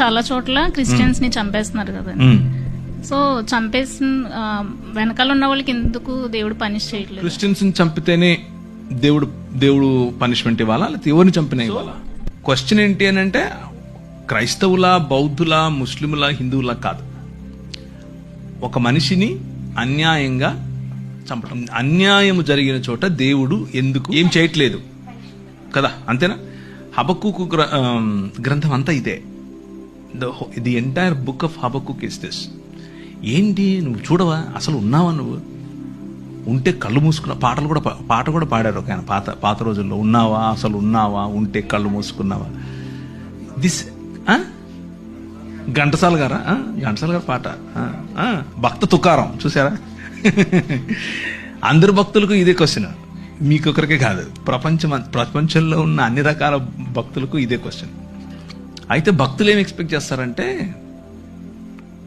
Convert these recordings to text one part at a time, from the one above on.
చాలా చోట్ల క్రిస్టియన్స్ని చంపేస్తున్నారు కదా. సో చంపేసిన వెనకాల ఉన్న వాళ్ళకి ఎందుకు దేవుడు పనిష్ చేయట్లేదు? క్రిస్టియన్స్ని చంపితేనే దేవుడు దేవుడు పనిష్మెంట్ ఇవ్వాలా? లేకపోతే ఎవరిని చంపినా ఇవ్వాలా? క్వశ్చన్ ఏంటి అని అంటే క్రైస్తవుల బౌద్ధుల ముస్లిముల హిందువుల కాదు. ఒక మనిషిని అన్యాయంగా చంపడం అన్యాయం జరిగిన చోట దేవుడు ఎందుకు ఏం చేయట్లేదు? కదా అంతేనా? హబక్కు గ్రంథం అంతా ఇదే. The the entire book of Habakkuk is this ఏంటి నువ్వు చూడవా? అసలు ఉన్నావా నువ్వు? ఉంటే కళ్ళు మూసుకున్న పాటలు కూడా పాట కూడా పాడారు ఒక ఆయన పాత పాత రోజుల్లో. ఉన్నావా? అసలు ఉన్నావా? ఉంటే కళ్ళు మూసుకున్నావా? దిస్ ఘంటసాల గారా? ఘంటసాల గారు పాట. భక్త తుకారం. చూసారా అందరు భక్తులకు ఇదే క్వశ్చన్ మీకొకరికే కాదు. ప్రపంచం ప్రపంచంలో ఉన్న అన్ని రకాల భక్తులకు ఇదే క్వశ్చన్ అయితే భక్తులు ఏం ఎక్స్పెక్ట్ చేస్తారంటే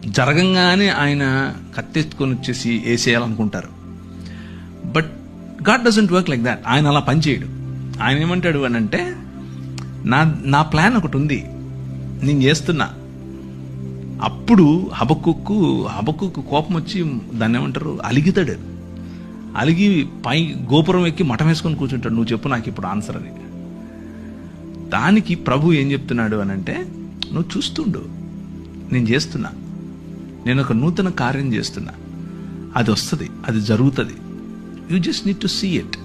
జరగంగానే ఆయన కత్తెత్తుకొని వచ్చేసి వేసేయాలనుకుంటారు but God doesn't work like that. ఆయన అలా పనిచేయడు ఆయన ఏమంటాడు అని అంటే నా నా ప్లాన్ ఒకటి ఉంది. నేను చేస్తున్నా. అప్పుడు హబకుక్కు హబకుక్కు కోపం వచ్చి దాన్ని ఏమంటారు? అలిగితాడు. అలిగి పై గోపురం ఎక్కి మఠం వేసుకొని కూర్చుంటాడు. నువ్వు చెప్పు నాకు ఇప్పుడు ఆన్సర్ అని. దానికి ప్రభు ఏం చెప్తున్నాడు అని అంటే నువ్వు చూస్తుండు. నేను చేస్తున్నా. నేను ఒక నూతన కార్యం చేస్తున్నా. అది వస్తుంది. అది జరుగుతుంది. You just need to see it